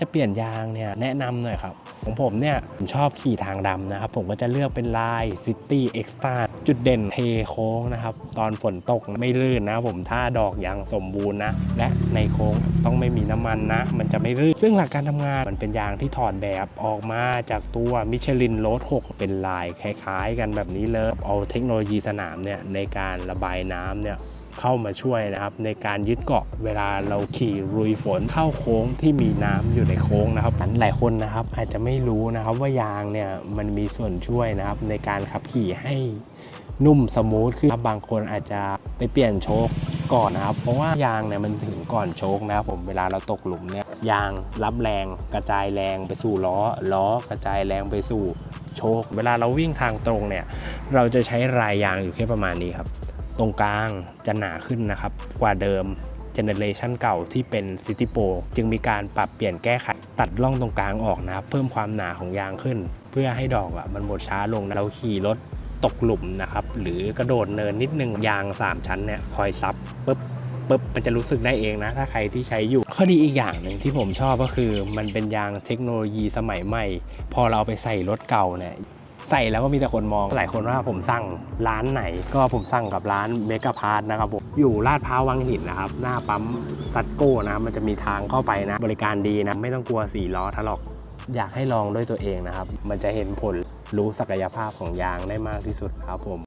จะเปลี่ยนยางเนี่ยแนะนำหน่อยครับ ของผมเนี่ยผมชอบขี่ทางดำนะครับ ผมก็จะเลือกเป็นลาย City Extra จุดเด่นเทโค้งนะครับ ตอนฝนตกไม่ลื่นนะผมถ้าดอกยางสมบูรณ์นะ และในโค้งต้องไม่มีน้ำมันนะ มันจะไม่ลื่น ซึ่งหลักการทำงานมันเป็นยางที่ถอดแบบออกมาจากตัวมิชลินโรด6เป็นลายคล้ายๆ กันแบบนี้เลยเอาเทคโนโลยีสนามเนี่ยในการระบายน้ำเนี่ย เข้ามาช่วยนะครับ ในการยึดเกาะเวลาเราขี่ลุยฝนเข้าโค้งที่มีน้ำอยู่ในโค้งนะครับหลายคนนะครับอาจจะไม่รู้นะครับว่ายางเนี่ยมันมีส่วนช่วยนะครับ ในการขับขี่ให้นุ่มสมูทขึ้นครับบางคนอาจจะไปเปลี่ยนโชคก่อนนะครับ เพราะว่ายางเนี่ยมันถึงก่อนโชคนะครับผมเวลาเราตกหลุมเนี่ยยางรับแรงกระจายแรงไปสู่ล้อ ล้อกระจายแรงไปสู่โชค เวลาเราวิ่งทางตรงเนี่ย เราจะใช้รายยางอยู่แค่ประมาณนี้ครับ ตรงกลางจะหนาขึ้นนะครับ กว่าเดิมเจเนเรชันเก่าที่เป็น City Pro จึงมีการปรับเปลี่ยนแก้ไขตัดร่องตรงกลางออกนะครับ เพิ่มความหนาของยางขึ้น เพื่อให้ดอกอะมันหมดช้าลงนะเราขี่รถตกหลุมนะครับ หรือกระโดดเนินนิดนึงยาง 3 ชั้นเนี่ยคอยซับปุ๊บปุ๊บมันจะรู้สึกได้เองนะ ถ้าใครที่ใช้อยู่ ข้อดีอีกอย่างหนึ่งที่ผมชอบก็คือ มันเป็นยางเทคโนโลยีสมัยใหม่ พอเราเอาไปใส่รถเก่าเนี่ย ใส่แล้วก็มีแต่คนมองหลายคนว่าผมสั่งร้านไหน ก็ผมสั่งกับร้านเมกาพาร์ทนะครับผมอยู่ลาดพร้าววังหินนะครับ หน้าปั๊มซัตโก้นะมันจะมีทางเข้าไปนะ บริการดีนะ ไม่ต้องกลัวสี่ล้อถลอกอยากให้ลองด้วยตัวเองนะครับ มันจะเห็นผลรู้ศักยภาพของยางได้มากที่สุดครับผม